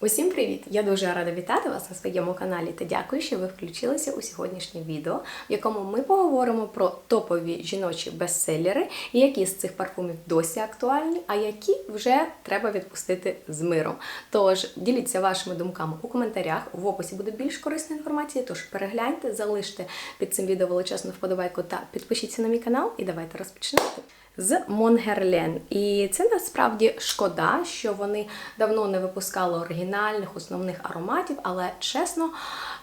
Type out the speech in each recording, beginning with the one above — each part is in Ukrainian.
Усім привіт! Я дуже рада вітати вас на своєму каналі та дякую, що ви включилися у сьогоднішнє відео, в якому ми поговоримо про топові жіночі бестселери які з цих парфумів досі актуальні, а які вже треба відпустити з миром. Тож діліться вашими думками у коментарях. В описі буде більш корисна інформація. Тож перегляньте, залиште під цим відео величезну вподобайку та підпишіться на мій канал. І давайте розпочинати з Монгерлен. І це насправді шкода, що вони давно не випускали оригінальних основних ароматів, але чесно,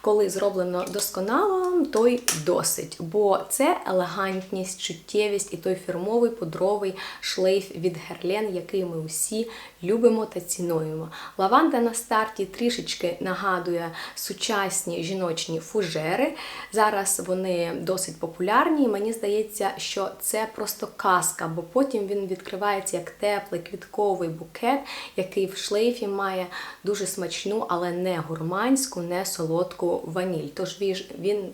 коли зроблено досконало, то й досить. Бо це елегантність, чуттєвість і той фірмовий пудровий шлейф від Герлен, який ми усі любимо та цінуємо. Лаванда на старті трішечки нагадує сучасні жіночні фужери. Зараз вони досить популярні, і мені здається, що це просто казка, бо потім він відкривається як теплий квітковий букет, який в шлейфі має дуже смачну, але не гурманську, не солодку ваніль. Тож він.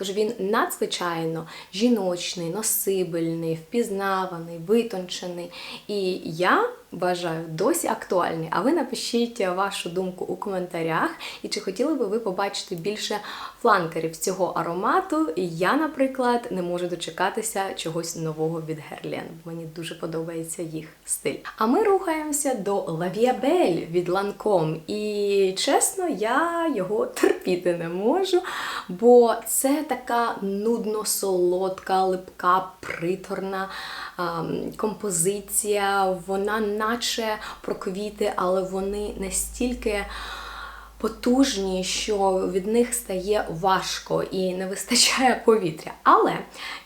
Тож він надзвичайно жіночний, носибельний, впізнаваний, витончений. І я вважаю досі актуальний. А ви напишіть вашу думку у коментарях. І чи хотіли би ви побачити більше фланкерів цього аромату? Я, наприклад, не можу дочекатися чогось нового від Герлен. Мені дуже подобається їх стиль. А ми рухаємося до Лавіабель від Lancome. І чесно, я його терпіти не можу, бо це така нудно-солодка, липка, приторна ем, композиція. Вона наче про квіти, але вони настільки. Потужні, що від них стає важко і не вистачає повітря. Але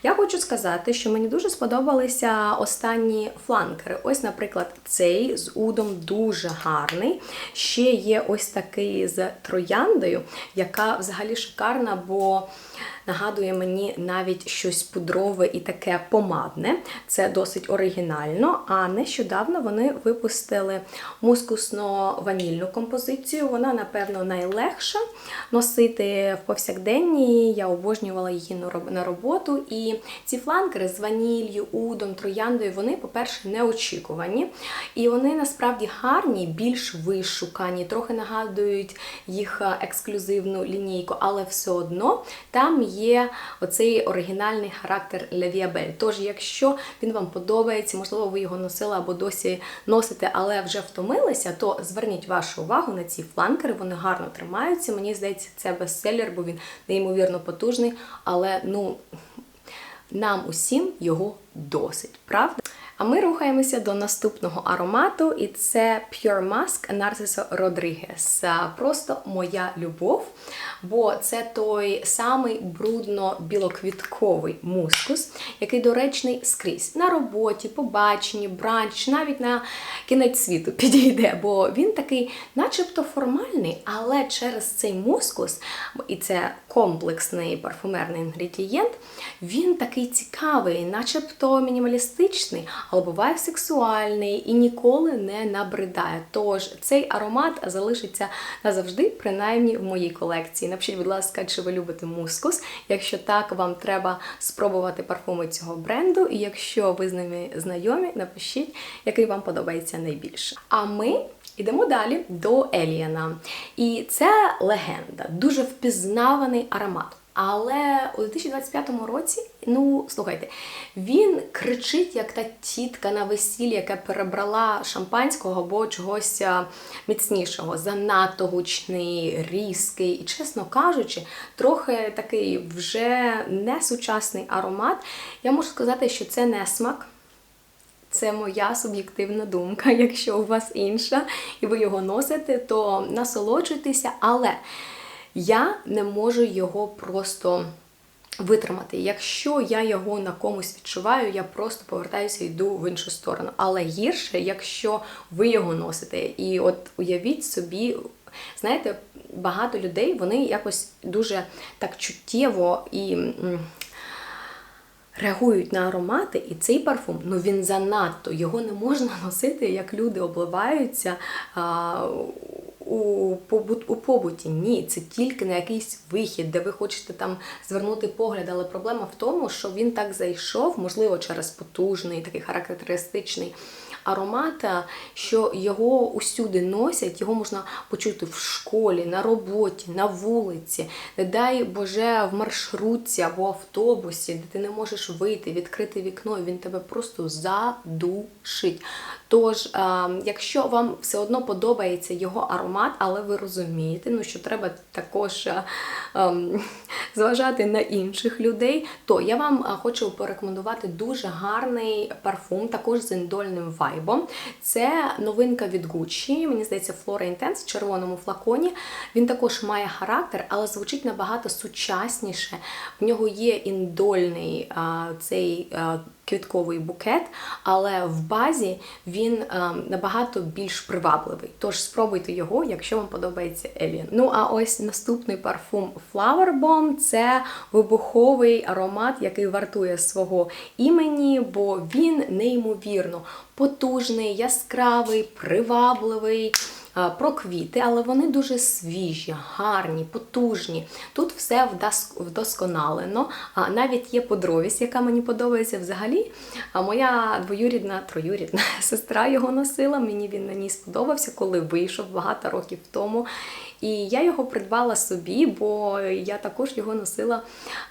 я хочу сказати, що мені дуже сподобалися останні фланкери. Ось, наприклад, цей з удом дуже гарний. Ще є ось такий з трояндою, яка взагалі шикарна, бо нагадує мені навіть щось пудрове і таке помадне. Це досить оригінально. А нещодавно вони випустили мускусно-ванільну композицію. Вона, напевно, найлегша носити в повсякденні. Я обожнювала її на роботу. І ці фланкери з ванілью, удом, трояндою, вони, по-перше, неочікувані. І вони насправді гарні, більш вишукані, трохи нагадують їх ексклюзивну лінійку, але все одно там є оцей оригінальний характер Левіабель. Тож, якщо він вам подобається, можливо, ви його носили або досі носите, але вже втомилися, то зверніть вашу увагу на ці фланкери, вони гарно тримаються. Мені здається, це бестселлер, бо він неймовірно потужний, але ну. Нам усім його досить, правда? А ми рухаємося до наступного аромату, і це Pure Mask Narciso Rodriguez. Просто моя любов, бо це той самий брудно-білоквітковий мускус, який доречний скрізь на роботі, побаченні, бранч, навіть на кінець світу підійде, бо він такий, начебто, формальний, але через цей мускус, і це комплексний парфумерний інгредієнт, він такий цікавий, начебто мінімалістичний але буває сексуальний і ніколи не набридає. Тож цей аромат залишиться назавжди, принаймні в моїй колекції. Напишіть, будь ласка, чи ви любите мускус? Якщо так, вам треба спробувати парфуми цього бренду. І якщо ви з ними знайомі, напишіть, який вам подобається найбільше. А ми. Ідемо далі до Еліана. І це легенда, дуже впізнаваний аромат. Але у 2025 році, ну слухайте, він кричить, як та тітка на весіллі, яка перебрала шампанського або чогось міцнішого, занадто гучний, різкий і, чесно кажучи, трохи такий вже не сучасний аромат. Я можу сказати, що це не смак. Це моя суб'єктивна думка. Якщо у вас інша, і ви його носите, то насолоджуйтеся, але. Я не можу його просто витримати. Якщо я його на комусь відчуваю, я просто повертаюся і йду в іншу сторону. Але гірше, якщо ви його носите. І от уявіть собі, знаєте, багато людей вони якось дуже так чуттєво і. Реагують на аромати, і цей парфум, ну він занадто, його не можна носити, як люди обливаються а, у у побуті. Ні, це тільки на якийсь вихід, де ви хочете там звернути погляд. Але проблема в тому, що він так зайшов, можливо, через потужний, такий характеристичний аромат, е, що його усюди носять, його можна почути в школі, на роботі, на вулиці, не дай Боже, в маршрутці або автобусі, де ти не можеш вийти, відкрити вікно, він тебе просто задушить. Тож, е, якщо вам все одно подобається його аромат, але ви розумієте, ну що треба також е, ем, зважати на інших людей, то я вам е, хочу порекомендувати дуже гарний парфум, також з індольним вайбом. Це новинка від Gucci, мені здається, Flora Intense в червоному флаконі. Він також має характер, але звучить набагато сучасніше. В нього є індольний а, цей. а, Квітковий букет, але в базі він е, набагато більш привабливий. Тож спробуйте його, якщо вам подобається Alien. Ну а ось наступний парфум Flower Bomb – це вибуховий аромат, який вартує свого імені, бо він неймовірно потужний, яскравий, привабливий. Е, Про квіти, але вони дуже свіжі, гарні, потужні. Тут все вдосконалено. Навіть є подровість, яка мені подобається взагалі. Моя двоюрідна, троюрідна сестра його носила. Мені він на ній сподобався, коли вийшов багато років тому. І я його придбала собі, бо я також його носила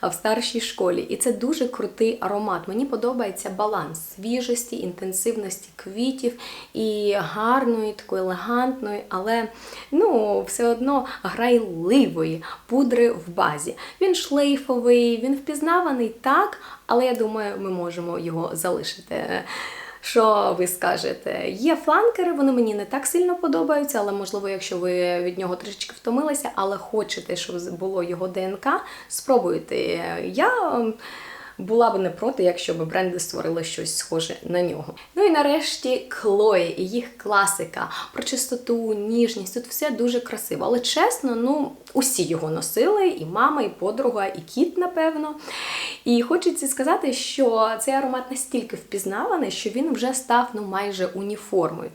в старшій школі. І це дуже крутий аромат. Мені подобається баланс свіжості, інтенсивності квітів і гарної, такої елегантної, але ну, все одно грайливої пудри в базі. Він шлейфовий, він впізнаваний так, але я думаю, ми можемо його залишити. Що ви скажете? Є фланкери, вони мені не так сильно подобаються, але можливо, якщо ви від нього трішечки втомилися, але хочете, щоб було його ДНК, спробуйте. Я ем, була б не проти, якщо б бренди створили щось схоже на нього. Ну і нарешті Клої їх класика про чистоту, ніжність. Тут все дуже красиво. Але чесно, ну усі його носили, і мама, і подруга, і кіт, напевно. І хочеться сказати, що цей аромат настільки впізнаваний, що він вже став ну майже уніформою.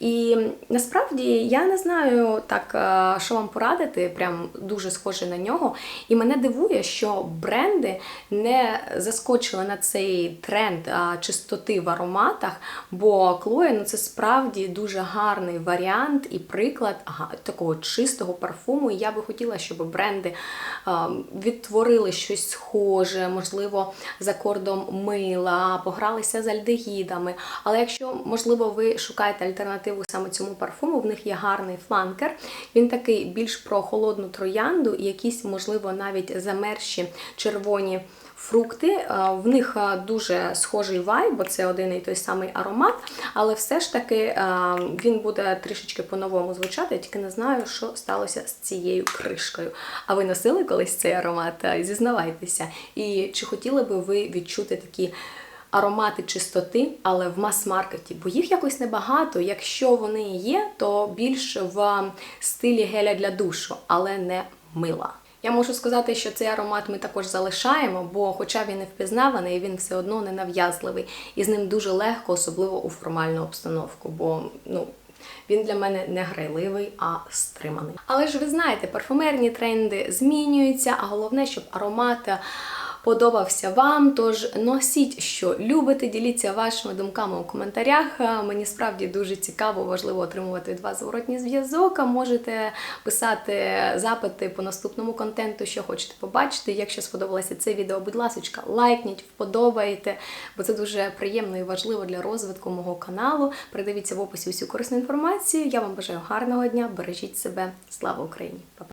І насправді я не знаю так, е, що вам порадити, прям дуже схоже на нього. І мене дивує, що бренди не заскочили на цей тренд чистоти в ароматах, бо Клоя ну, це справді дуже гарний варіант і приклад такого чистого парфуму. І я би хотіла, щоб бренди відтворили щось схоже, можливо, за кордом мила, погралися з альдегідами. Але якщо, можливо, ви шукаєте альтернативу саме цьому парфуму, в них є гарний фланкер. Він такий більш про холодну троянду і якісь, можливо, навіть замерші червоні. Фрукти, Е, в них е, дуже схожий вайб, бо це один і той самий аромат, але все ж таки е, він буде трішечки по-новому звучати, я тільки не знаю, що сталося з цією кришкою. А ви носили колись цей аромат? Зізнавайтеся. І чи хотіли би ви відчути такі аромати чистоти, але в мас-маркеті, бо їх якось небагато. Якщо вони є, то більш в стилі геля для душу, але не мила. Я можу сказати, що цей аромат ми також залишаємо, бо, хоча він не впізнаваний, він все одно не нав'язливий, і з ним дуже легко, особливо у формальну обстановку. Бо ну. Він для мене не грайливий, а стриманий. Але ж ви знаєте, парфумерні тренди змінюються, а головне, щоб аромат подобався вам. Тож носіть, що любите, діліться вашими думками у коментарях. Е, Мені справді дуже цікаво, важливо отримувати від вас зворотній зв'язок. А Можете писати запити по наступному контенту, що хочете побачити. Якщо сподобалося це відео, будь ласка, лайкніть, вподобайте, бо це дуже приємно і важливо для розвитку мого каналу. Передивіться в описі усю корисну інформацію. Я вам бажаю гарного дня, бережіть себе. Слава Україні! Па-па!